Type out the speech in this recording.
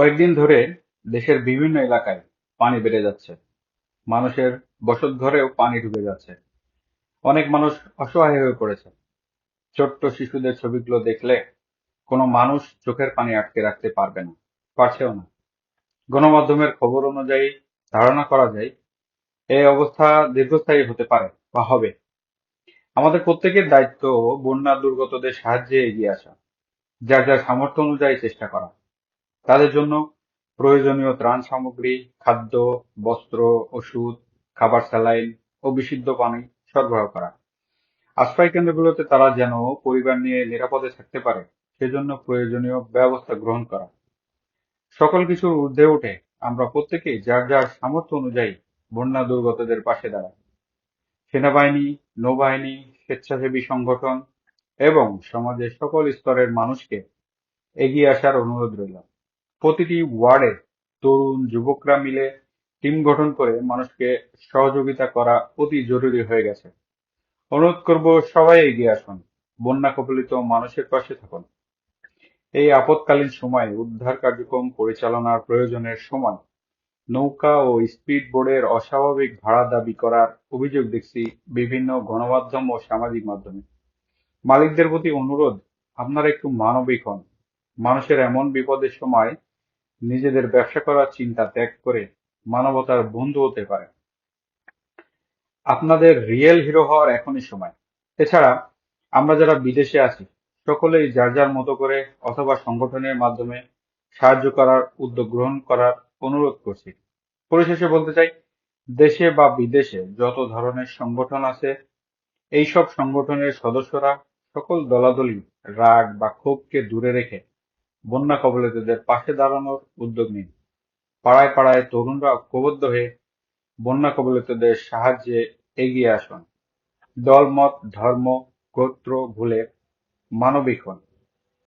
কয়েকদিন ধরে দেশের বিভিন্ন এলাকায় পানি বেড়ে যাচ্ছে। মানুষের বসত বসতঘরেও পানি ঢুকে যাচ্ছে। অনেক মানুষ অসহায় হয়ে পড়েছে। ছোট্ট শিশুদের ছবিগুলো দেখলে কোনো মানুষ চোখের পানি আটকে রাখতে পারবে না, পারছেও না। গণমাধ্যমের খবর অনুযায়ী ধারণা করা যায় এই অবস্থা দীর্ঘস্থায়ী হতে পারে বা হবে। আমাদের প্রত্যেকের দায়িত্ব বন্যা দুর্গতদের সাহায্যে এগিয়ে আসা, যার যার সামর্থ্য অনুযায়ী চেষ্টা করা। তাদের জন্য প্রয়োজনীয় ত্রাণ সামগ্রী, খাদ্য, বস্ত্র, ওষুধ, খাবার স্যালাইন ও বিশুদ্ধ পানি সরবরাহ করা। আশ্রয় কেন্দ্রগুলোতে তারা যেন পরিবার নিয়ে নিরাপদে থাকতে পারে, সেজন্য প্রয়োজনীয় ব্যবস্থা গ্রহণ করা। সকল কিছুর ঊর্ধ্বে উঠে আমরা প্রত্যেকেই যার যার সামর্থ্য অনুযায়ী বন্যা দুর্গতদের পাশে দাঁড়াই। সেনাবাহিনী, নৌবাহিনী, স্বেচ্ছাসেবী সংগঠন এবং সমাজের সকল স্তরের মানুষকে এগিয়ে আসার অনুরোধ রইল। প্রতিটি ওয়ার্ডে তরুণ, যুবকরা মিলে টিম গঠন করে মানুষকে সহযোগিতা করা অতি জরুরি হয়ে গেছে। অনুরোধ করব সবাই এগিয়ে আসুন, বন্যা কবলিত মানুষের পাশে থাকুন। এই আপৎকালীন সময়ে উদ্ধার কার্যক্রম পরিচালনার প্রয়োজনের সময় নৌকা ও স্পিড বোর্ডের অস্বাভাবিক ভাড়া দাবি করার অভিযোগ দেখছি বিভিন্ন গণমাধ্যম ও সামাজিক মাধ্যমে। মালিকদের প্রতি অনুরোধ, আপনারা একটু মানবিক হন। মানুষের এমন বিপদের সময় নিজেদের ব্যবসা করার চিন্তা ত্যাগ করে মানবতার বন্ধু হতে পারে। আপনাদের রিয়েল হিরো হওয়ার এখনই সময়। এছাড়া, আমরা যারা বিদেশে আছি, সকলেই যার যার মতো করে অথবা সংগঠনের মাধ্যমে সাহায্য করার, উদ্যোগ গ্রহণ করার অনুরোধ করছি। পরিশেষে বলতে চাই, দেশে বা বিদেশে যত ধরনের সংগঠন আছে, এইসব সংগঠনের সদস্যরা সকল দলাদলি, রাগ বা ক্ষোভকে দূরে রেখে বন্যা কবলিতদের পাশে দাঁড়ানোর উদ্যোগ নিন। পাড়ায় পাড়ায় তরুণরা ঐক্যবদ্ধ হয়ে বন্যা কবলিতদের সাহায্যে এগিয়ে আসুন। দলমত, ধর্ম, গোত্র ভুলে মানবিক হন।